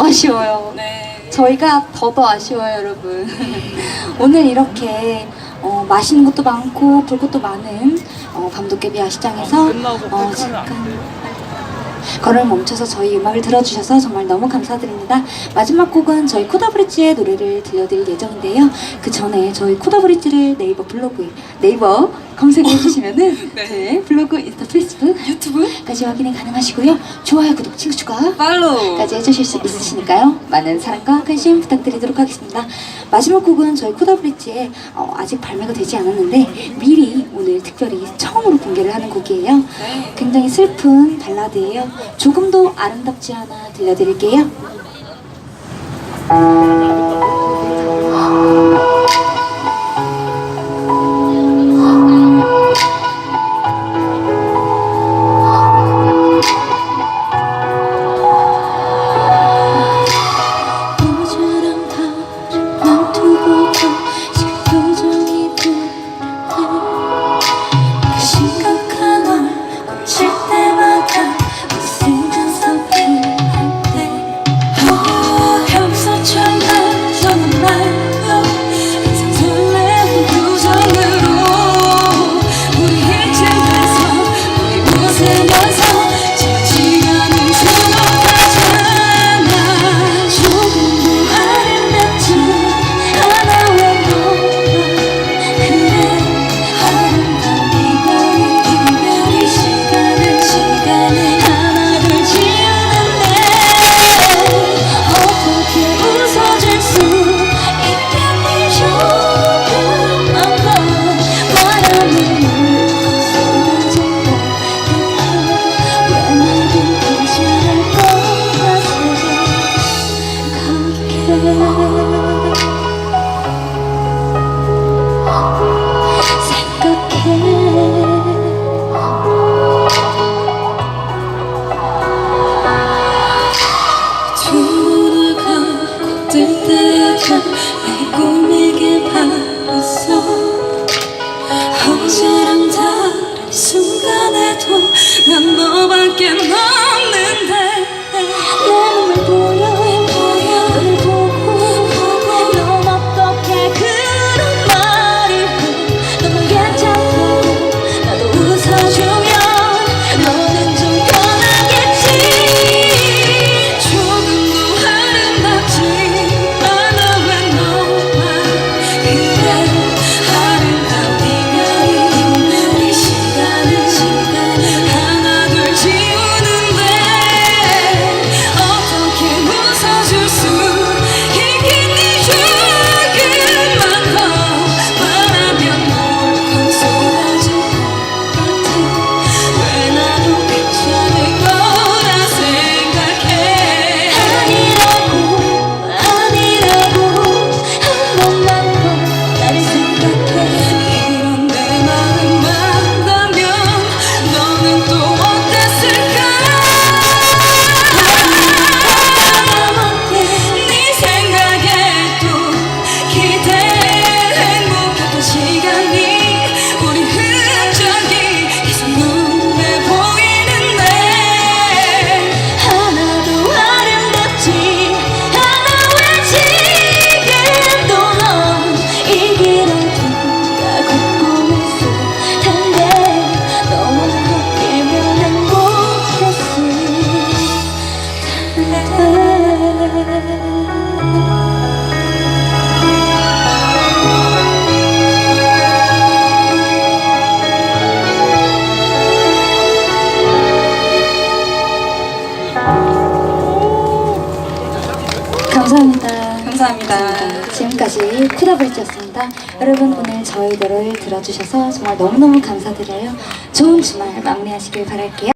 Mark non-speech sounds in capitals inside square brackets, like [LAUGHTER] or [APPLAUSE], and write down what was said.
더 아쉬워요. 네. 저희가 더더 아쉬워요, 여러분. [LAUGHS] 오늘 이렇게 어, 맛있는 것도 많고 볼 것도 많은 어, 밤도깨비 야시장에서 어, 잠깐 걸음을 멈춰서 저희 음악을 들어주셔서 정말 너무 감사드립니다. 마지막 곡은 저희 코다브릿지의 노래를 들려드릴 예정인데요. 그 전에 저희 코다브릿지를 네이버 블로그에 네이버 검색해 주시면은 [LAUGHS] 네. 네, 블로그, 인스타, 페이스북, 유튜브까지 확인이 가능하시고요. 좋아요, 구독, 친구 추가 팔로우. 까지 해주실 수 있으시니까요. 많은 사랑과 관심 부탁드리도록 하겠습니다. 마지막 곡은 저희 코다브릿지에 어, 아직 발매가 되지 않았는데 미리 오늘 특별히 처음으로 공개를 하는 곡이에요. 네. 굉장히 슬픈 발라드예요. 조금도 아름답지 않아 들려드릴게요. 너 감사합니다. 지금까지 쿠다브릿지였습니다. 여러분 오늘 저희 노래를 들어주셔서 정말 너무너무 감사드려요. 좋은 주말 마무리하시길 바랄게요.